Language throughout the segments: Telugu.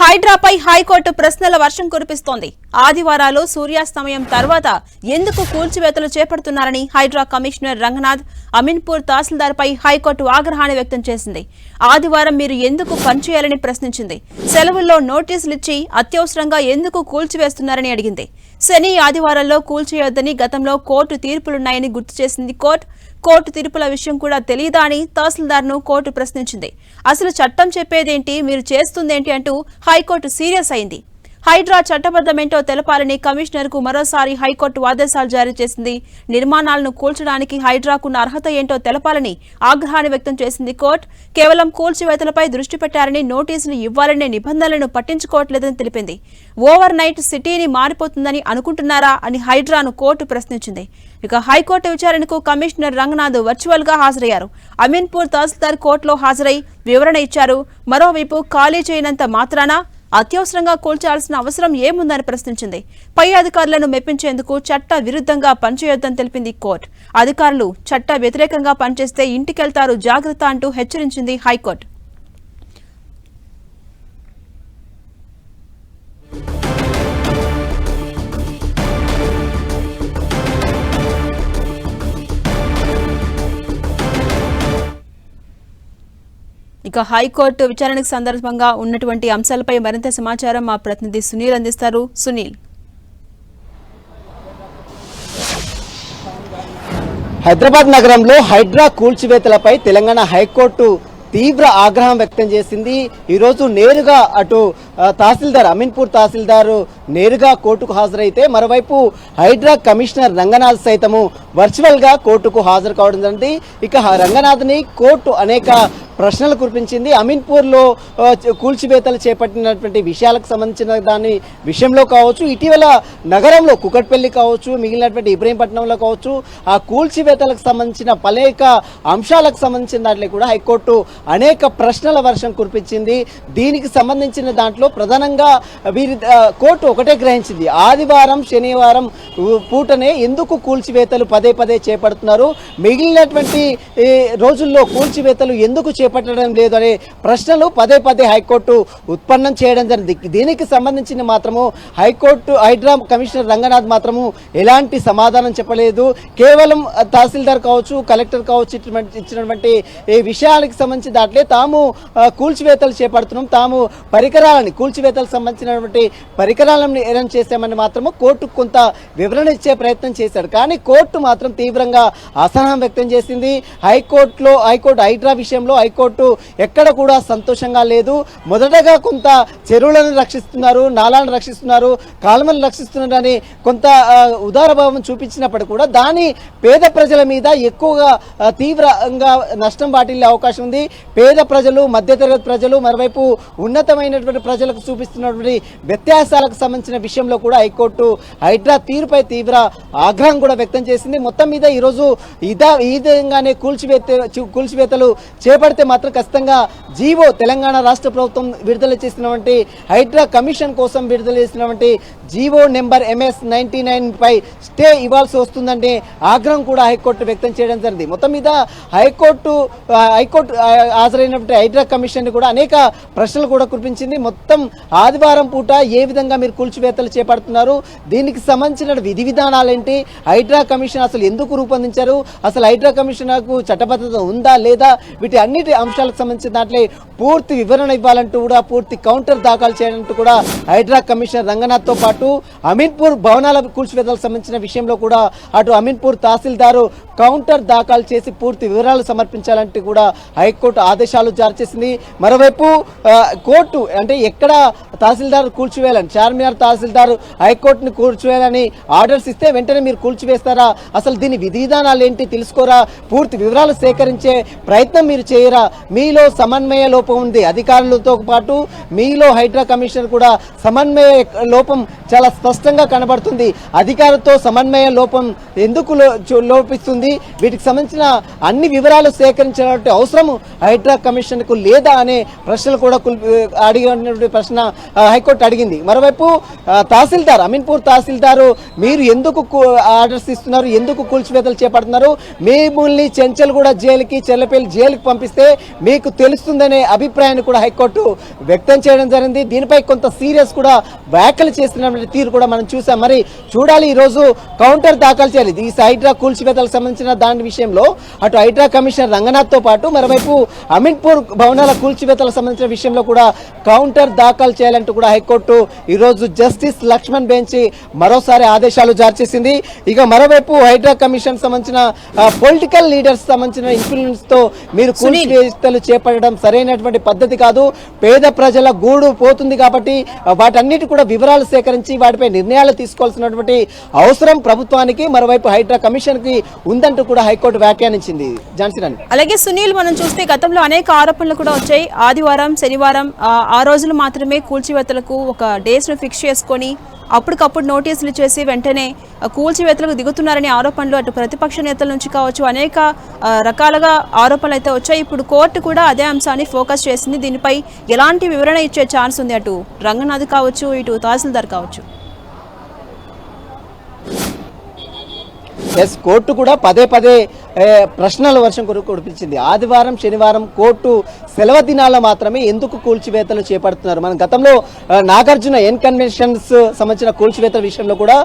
హైడ్రాపై హైకోర్టు ప్రశ్నల వర్షం కురిపిస్తోంది. ఆదివారాలు సూర్యాస్తమయం తర్వాత ఎందుకు కూల్చివేతలు చేపడుతున్నారని హైడ్రా కమిషనర్ రంగనాథ్ అమీన్పూర్ తహసీల్దార్పై హైకోర్టు ఆగ్రహాన్ని వ్యక్తం చేసింది. ఆదివారం మీరు ఎందుకు పనిచేయాలని ప్రశ్నించింది. సెలవుల్లో నోటీసులు ఇచ్చి అత్యవసరంగా ఎందుకు కూల్చివేస్తున్నారని అడిగింది. శని ఆదివారాల్లో కూల్చేయొద్దని గతంలో కోర్టు తీర్పులున్నాయని గుర్తు చేసింది కోర్టు. కోర్టు తీర్పుల విషయం కూడా తెలియదా అని తహసీల్దార్ను కోర్టు ప్రశ్నించింది. అసలు చట్టం చెప్పేదేంటి? మీరు చేస్తుందేంటి? అంటూ హైకోర్టు సీరియస్ అయింది. హైడ్రా చట్టబద్దమేంటో తెలపాలని కమిషనర్కు మరోసారి హైకోర్టు ఆదేశాలు జారీ చేసింది. నిర్మాణాలను కూల్చడానికి హైడ్రాకున్న అర్హత ఏంటో తెలపాలని ఆగ్రహాన్ని వ్యక్తం చేసింది కోర్టు. కేవలం కూల్చివేతలపై దృష్టి పెట్టారని నోటీసులు ఇవ్వాలనే నిబంధనలను పట్టించుకోవట్లేదని తెలిపింది. ఓవర్ నైట్ సిటీని మారిపోతుందని అనుకుంటున్నారా అని హైడ్రాను కోర్టు ప్రశ్నించింది. ఇక హైకోర్టు విచారణకు కమిషనర్ రంగనాథ్ వర్చువల్గా హాజరయ్యారు. అమీన్పూర్ తహసీల్దార్ కోర్టులో హాజరై వివరణ ఇచ్చారు. మరోవైపు ఖాళీ చేయనంత మాత్రాన అత్యవసరంగా కూల్చాల్సిన అవసరం ఏముందని ప్రశ్నించింది. పై అధికారులను మెప్పించేందుకు చట్ట విరుద్ధంగా పనిచేయొద్దని తెలిపింది కోర్టు. అధికారులు చట్ట వ్యతిరేకంగా పనిచేస్తే ఇంటికెళ్తారు జాగ్రత్త అంటూ హెచ్చరించింది హైకోర్టు. ఇక హైకోర్టు విచారణకు సందర్భంగా ఉన్నటువంటి అంశాలపై మరింత సమాచారం మా ప్రతినిధి సునీల్ అందిస్తారు. సునీల్. హైదరాబాద్ నగరంలో హైడ్రా కూల్చివేతలపై తెలంగాణ హైకోర్టు తీవ్ర ఆగ్రహం వ్యక్తం చేసింది. ఈరోజు నేరుగా అటు తహసీల్దార్ అమీన్పూర్ తహసీల్దార్ నేరుగా కోర్టుకు హాజరైతే మరోవైపు హైడ్రా కమిషనర్ రంగనాథ్ సైతము వర్చువల్గా కోర్టుకు హాజరు కావడం జరిగింది. ఇక రంగనాథ్ని కోర్టు అనేక ప్రశ్నలు కురిపించింది. అమీన్పూర్లో కూల్చివేతలు చేపట్టినటువంటి విషయాలకు సంబంధించిన దాని విషయంలో కావచ్చు ఇటీవల నగరంలో కుకట్పల్లి కావచ్చు మిగిలినటువంటి ఇబ్రహీంపట్నంలో కావచ్చు ఆ కూల్చివేతలకు సంబంధించిన అనేక అంశాలకు సంబంధించిన దాంట్లో కూడా హైకోర్టు అనేక ప్రశ్నల వర్షం కురిపించింది. దీనికి సంబంధించిన దాంట్లో ప్రధానంగా వీరి కోర్టు ఒకటే గ్రహించింది. ఆదివారం శనివారం పూటనే ఎందుకు కూల్చివేతలు పదే పదే చేపడుతున్నారు? మిగిలినటువంటి రోజుల్లో కూల్చివేతలు ఎందుకు చేపట్టడం లేదు అనే ప్రశ్నలు పదే పదే హైకోర్టు ఉత్పన్నం చేయడం జరిగింది. దీనికి సంబంధించిన మాత్రము హైకోర్టు హైడ్రా కమిషనర్ రంగనాథ్ మాత్రము ఎలాంటి సమాధానం చెప్పలేదు. కేవలం తహసీల్దార్ కావచ్చు కలెక్టర్ కావచ్చు ఇచ్చినటువంటి విషయాలకు సంబంధించి దాంట్లో తాము కూల్చివేతలు చేపడుతున్నాం. తాము పరికరాలని కూల్చివేతలకు సంబంధించినటువంటి పరికరాలను అరేంజ్ చేశామని మాత్రము కోర్టుకు కొంత వివరణ ఇచ్చే ప్రయత్నం చేశాడు. కానీ కోర్టు మాత్రం తీవ్రంగా అసహనం వ్యక్తం చేసింది. హైకోర్టులో హైకోర్టు హైడ్రా విషయంలో హైకోర్టు ఎక్కడ కూడా సంతోషంగా లేదు. మొదటగా కొంత చెరువులను రక్షిస్తున్నారు నాలాలను రక్షిస్తున్నారు కాలువలను రక్షిస్తున్నారని కొంత ఉదారభావం చూపించినప్పుడు కూడా దాని పేద ప్రజల మీద ఎక్కువగా తీవ్రంగా నష్టం వాటిల్లే అవకాశం ఉంది. పేద ప్రజలు మధ్యతరగతి ప్రజలు మరోవైపు ఉన్నతమైనటువంటి ప్రజలకు చూపిస్తున్నటువంటి వ్యత్యాసాలకు సంబంధించిన విషయంలో కూడా హైకోర్టు హైడ్రా తీరుపై తీవ్ర ఆగ్రహం కూడా వ్యక్తం చేసింది. మొత్తం మీద ఈరోజు ఇదా ఈ విధంగానే కూల్చివేత కూల్చివేతలు చేపడితే మాత్రం ఖచ్చితంగా జీవో తెలంగాణ రాష్ట్ర ప్రభుత్వం విడుదల చేసినటువంటి హైడ్రా కమిషన్ కోసం విడుదల చేసినటువంటి GO number MS ninety nine పై స్టే ఇవ్వాల్సి వస్తుందంటే ఆగ్రహం కూడా హైకోర్టు వ్యక్తం చేయడం జరిగింది. మొత్తం మీద హైకోర్టు హైకోర్టు హాజరైనటువంటి హైడ్రా కమిషన్ కూడా అనేక ప్రశ్నలు కూడా కురిపించింది. మొత్తం ఆదివారం పూట ఏ విధంగా మీరు కూల్చివేతలు చేపడుతున్నారు? దీనికి సంబంధించిన విధి విధానాలు ఏంటి? హైడ్రా కమిషన్ అసలు ఎందుకు రూపొందించారు? అసలు హైడ్రా కమిషన్కు చట్టబద్ధత ఉందా లేదా? వీటి అన్నిటి అంశాలకు సంబంధించిన దాంట్లో పూర్తి వివరణ ఇవ్వాలంటూ కూడా పూర్తి కౌంటర్ దాఖలు చేయాలంటూ కూడా హైడ్రా కమిషనర్ రంగనాథ్తో పాటు అమీన్పూర్ భవనాల కూల్చివేతలకు సంబంధించిన విషయంలో కూడా అటు అమీన్పూర్ తహసీల్దారు కౌంటర్ దాఖలు చేసి పూర్తి వివరాలు సమర్పించాలంటూ కూడా హైకోర్టు ఆదేశాలు జారీ చేసింది. మరోవైపు కోర్టు అంటే ఎక్కడ తహసీల్దార్ కూల్చివేయాలని చార్మినార్ తహసీల్దార్ హైకోర్టుని కూల్చివేయాలని ఆర్డర్స్ ఇస్తే వెంటనే మీరు కూల్చివేస్తారా? అసలు దీని విధి విధానాలు ఏంటి? తెలుసుకోరా? పూర్తి వివరాలు సేకరించే ప్రయత్నం మీరు చేయరా? మీలో సమన్వయ లోపం ఉంది. అధికారులతో పాటు మీలో హైడ్రా కమిషనర్ కూడా సమన్వయ లోపం చాలా స్పష్టంగా కనబడుతుంది. అధికారులతో సమన్వయ లోపం ఎందుకు లోపిస్తుంది? వీటికి సంబంధించిన అన్ని వివరాలు సేకరించినటువంటి అవసరం హైడ్రా కమిషన్కు లేదా అనే ప్రశ్నలు కూడా అడిగినటువంటి ప్రశ్న హైకోర్టు అడిగింది. మరోవైపు తహసీల్దార్ అమీన్పూర్ తహసీల్దారు మీరు ఎందుకు ఆర్డర్స్ ఇస్తున్నారు? ఎందుకు కూల్చివేతలు చేపడుతున్నారు? మిమ్మల్ని చెంచల్ కూడా జైలుకి చెల్లపల్లి జైలుకి పంపిస్తే మీకు తెలుస్తుందనే అభిప్రాయాన్ని కూడా హైకోర్టు వ్యక్తం చేయడం జరిగింది. దీనిపై కొంత సీరియస్ కూడా వ్యాఖ్యలు చేస్తున్నటువంటి తీరు కూడా మనం చూసాం. మరి చూడాలి ఈ రోజు కౌంటర్ దాఖలు చేయాలి. ఈ హైడ్రా కూల్చివేతలకు సంబంధించిన దాని విషయంలో అటు హైడ్రా కమిషనర్ రంగనాథ్తో పాటు మరోవైపు అమీన్పూర్ భవనాల కూల్చివేతలకు సంబంధించిన విషయంలో కూడా కౌంటర్ దాఖలు చేయాలంటూ కూడా హైకోర్టు ఈ రోజు జస్టిస్ లక్ష్మణ్ బెంచ్ మరోసారి ఆదేశాలు జారీ చేసింది. ఇక మరోవైపు హైడ్రా కమిషన్ సంబంధించిన పొలిటికల్ లీడర్స్ సంబంధించిన ఇన్ఫ్లుయెన్స్తో మీరు కూల్చివేతలు చేపట్టడం సరైనటువంటి పద్ధతి కాదు. పేద ప్రజల గూడు పోతుంది కాబట్టి వాటన్నిటి కూడా వివరాలు సేకరించి వాటిపై నిర్ణయాలు తీసుకోవాల్సినటువంటి అవసరం ప్రభుత్వానికి మరోవైపు హైడ్రా కమిషన్కి ఉందంటూ కూడా హైకోర్టు వ్యాఖ్యానించింది. ఝాన్సీ అలాగే సునీల్ మనం చూస్తే గతంలో అనేక ఆరోపణలు కూడా వచ్చాయి. ఆదివారం శనివారం ఆ, ఆ రోజులు మాత్రమే కూల్చివేతలకు ఒక డేస్ను ఫిక్స్ చేసుకొని అప్పటికప్పుడు నోటీసులు చేసి వెంటనే కూల్చివేతలకు దిగుతున్నారనే ఆరోపణలు అటు ప్రతిపక్ష నేతల నుంచి కావచ్చు అనేక రకాలుగా ఆరోపణలు అయితే వచ్చాయి. ఇప్పుడు కోర్టు కూడా అదే అంశాన్ని ఫోకస్ చేసింది. దీనిపై ఎలాంటి వివరణ ఇచ్చే ఛాన్స్ ఉంది అటు రంగనాథ్ కావచ్చు ఇటు తహసీల్దార్ కావచ్చు. ఎస్ కోర్టు కూడా పదే పదే ప్రశ్నల వర్షం కొరకు కురిపించింది. ఆదివారం శనివారం కోర్టు సెలవు దినాల్లో మాత్రమే ఎందుకు కూల్చివేతలు చేపడుతున్నారు? మనం గతంలో నాగార్జున ఎన్ కన్వెన్షన్స్ సంబంధించిన కూల్చివేతల విషయంలో కూడా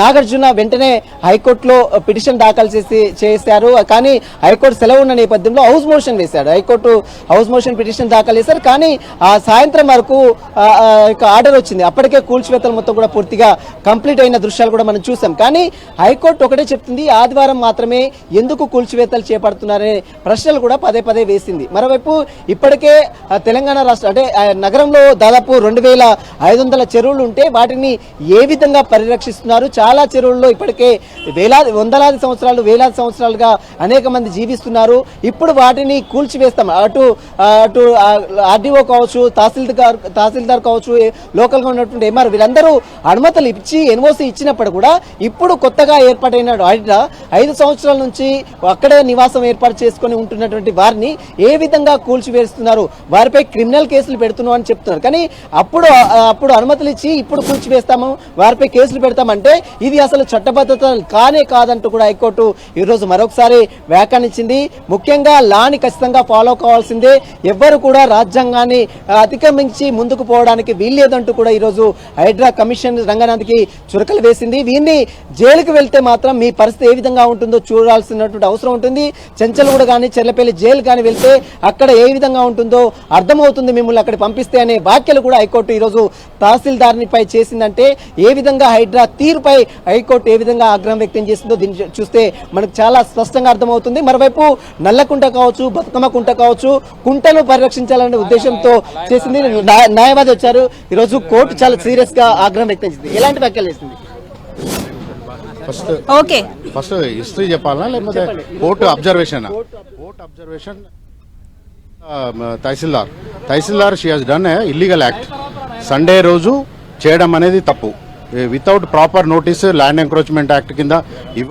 నాగార్జున వెంటనే హైకోర్టులో పిటిషన్ దాఖలు చేసి చేశారు. కానీ హైకోర్టు సెలవు ఉన్న నేపథ్యంలో హౌస్ మోషన్ వేశాడు high court house motion petition దాఖలు చేశారు. కానీ ఆ సాయంత్రం వరకు ఆర్డర్ వచ్చింది. అప్పటికే కూల్చివేతలు మొత్తం కూడా పూర్తిగా కంప్లీట్ అయిన దృశ్యాలు కూడా మనం చూసాం. కానీ హైకోర్టు ఒకటే చెప్తుంది ఆదివారం మాత్రమే ఎందుకు కూల్చివేతలు చేపడుతున్నారనే ప్రశ్నలు కూడా పదే పదే వేసింది. మరోవైపు ఇప్పటికే తెలంగాణ రాష్ట్ర అంటే నగరంలో దాదాపు రెండు వేల ఐదు వందల చెరువులు ఉంటే వాటిని ఏ విధంగా పరిరక్షిస్తున్నారు? చాలా చెరువుల్లో ఇప్పటికే వేలాది వందలాది సంవత్సరాలు వేలాది సంవత్సరాలుగా అనేక మంది జీవిస్తున్నారు. ఇప్పుడు వాటిని కూల్చివేస్తాం. అటు అటు ఆర్డీఓ కావచ్చు తహసీల్దార్ తహసీల్దార్ కావచ్చు లోకల్గా ఉన్నటువంటి ఎంఆర్ వీళ్ళందరూ అనుమతులు ఇచ్చి ఎన్ఓసి ఇచ్చినప్పుడు కూడా ఇప్పుడు కొత్తగా ఏర్పాటైన ఆడిట ఐదు సంవత్సరాల నుంచి అక్కడే నివాసం ఏర్పాటు చేసుకొని ఉంటున్నటువంటి వారిని ఏ విధంగా కూల్చివేస్తున్నారు వారిపై క్రిమినల్ కేసులు పెడుతున్నాం అని చెప్తున్నారు. కానీ అప్పుడు అప్పుడు అనుమతులు ఇచ్చి ఇప్పుడు కూల్చివేస్తాము వారిపై కేసులు పెడతామంటే ఇది అసలు చట్టబద్ధత కానే కాదంటూ కూడా హైకోర్టు ఈరోజు మరొకసారి వ్యాఖ్యానించింది. ముఖ్యంగా లాని ఖచ్చితంగా ఫాలో కావాల్సిందే. ఎవ్వరు కూడా రాజ్యాంగాన్ని అతిక్రమించి ముందుకు పోవడానికి వీల్లేదంటూ కూడా ఈరోజు హైడ్రా కమిషన్ రంగనాథ్కి చురకలు వేసింది. వీరిని జైలుకు వెళ్తే మాత్రం మీ పరిస్థితి ఏ విధంగా ఉంటుందో చూడాల్సినటువంటి అవసరం ఉంటుంది. చెంచల్గూడ కానీ చెర్లపల్లి జైలు కానీ వెళ్తే అక్కడ ఏ విధంగా ఉంటుందో అర్థమవుతుంది మిమ్మల్ని అక్కడ పంపిస్తే అనే వ్యాఖ్యలు కూడా హైకోర్టు ఈరోజు తహసీల్దార్ని పై చేసిందంటే ఏ విధంగా హైడ్రా తీరుపై హైకోర్టు ఏ విధంగా ఆగ్రహం వ్యక్తం చేసిందో దీన్ని చూస్తే మనకు చాలా స్పష్టంగా అర్థమవుతుంది. మరోవైపు నల్లకుంట కావచ్చు బతుకమ్మ కుంట కావచ్చు కుంటను పరిరక్షించాలనే ఉద్దేశంతో చేసింది న్యాయ- న్యాయవాది వచ్చారు. ఈరోజు కోర్టు చాలా సీరియస్గా ఆగ్రహం వ్యక్తం చేసింది. ఎలాంటి వ్యాఖ్యలు చేసింది? First okay. ఫస్ట్ హిస్టరీ చెప్పాలా లేకపోతే court observation? Court observation tahsildar. Tahsildar she has done illegal act Sunday రోజు చేయడం అనేది తప్పు. Without proper notice land encroachment act కింద ఇవ్వ